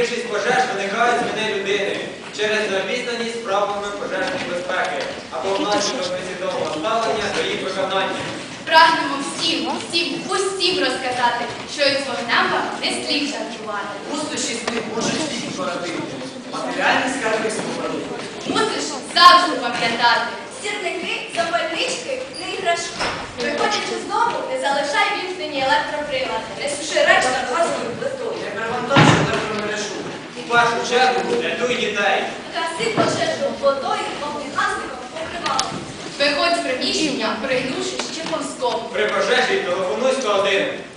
більшість пожеж виникає з мене людини через запізнаність правилами пожежної безпеки або внаслідок несвідомого ставлення до їх виконання. Прагнемо всім, всім, усім розказати, що із вогнем не слід жартувати. Пустощі з них можуть всіх порадити. Матеріальні скарби спорадити. Мусиш завжди пам'ятати. Сірники, запальнички, не іграшки. Виходячи з дому, не залишай вімкнені електроприлади. Не суши речі на власною плитою. Не перевантажуй у першу чергу рятуй дітей. Гаси пожежу водою, вогнегасником, покривалом. Виходь з приміщення, пригнувшись з повзком. При пожежі 101. Відкритий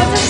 Cause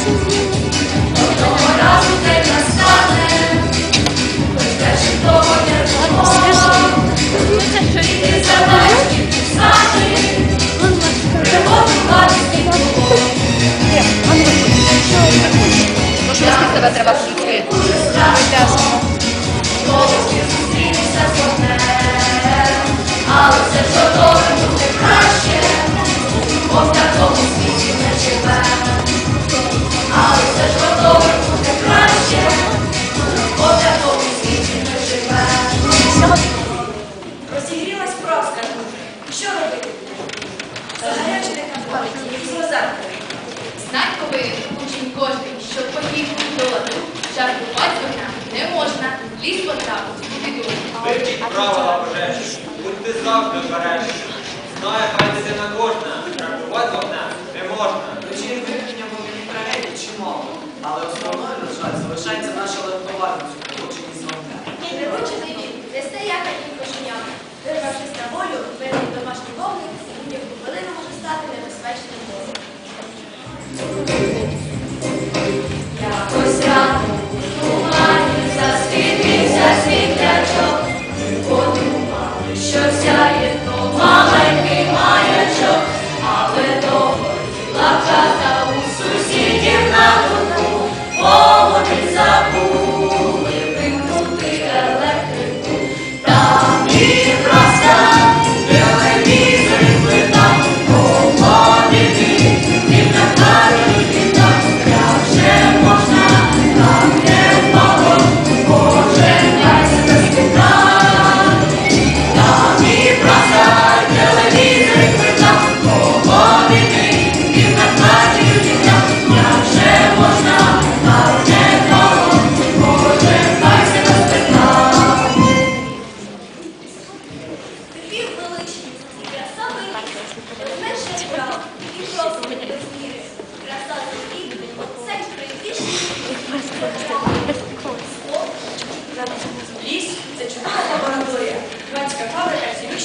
Загарячий не компанії, з повинен учень кожний, що подібну долати. Жартувати з не можна. Ліс потрапить у біду. Вивчіть правила пожежі. Будьте завжди обережні. Знає хай на кожна. Жартувати вогнем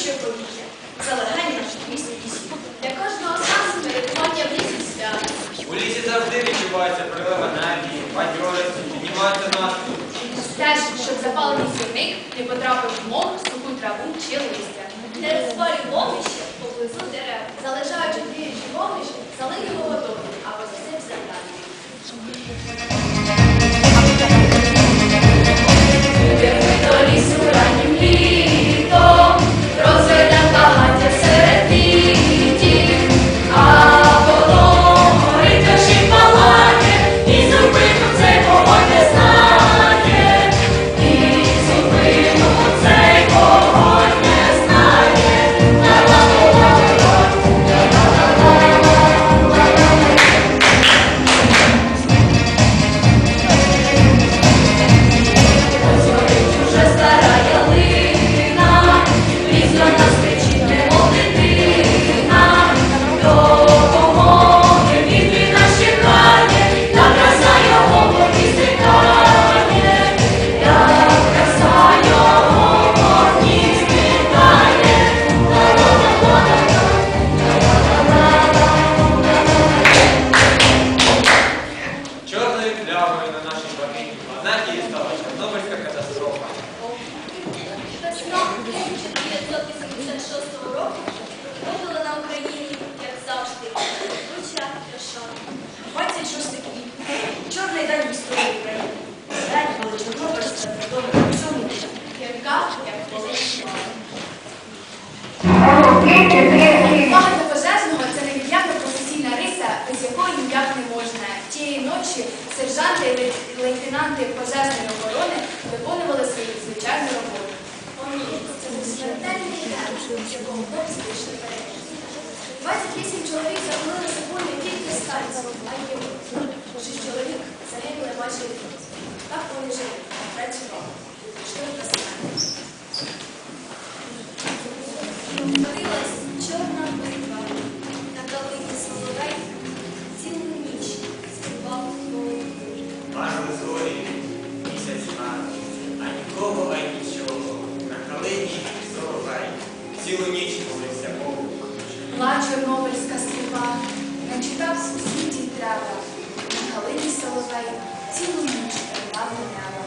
цілющого повітря. Це в місті міст і лісів. Для кожного з нас перебування в лісі свято. У лісі завжди відчувається прилив енергії, бадьорості, піднімається настрій. Теж, щоб запалений сірник не потрапив в мох, суху траву чи листя. Однак її стала Чорнобильська катастрофа. Весна 1986 року на Україні, як завжди, круча Рошон. 26 квітня. Чорний день в історії України. День, коли Чорнобильська відома всьому світу. Як колись його. Шість чоловік загинули майже рік. Так вони жили. Йшли до смерті. Творилась чорна битва. На калині соловей цілу ніч співав голову. Марили зорі, місяць мар, а нікого, а й нічого. На калині соловей, цілу ніч молився Богу. Ла чорнобильська співа, у світі трава, на калині соловей, цілу ніч тримав неба.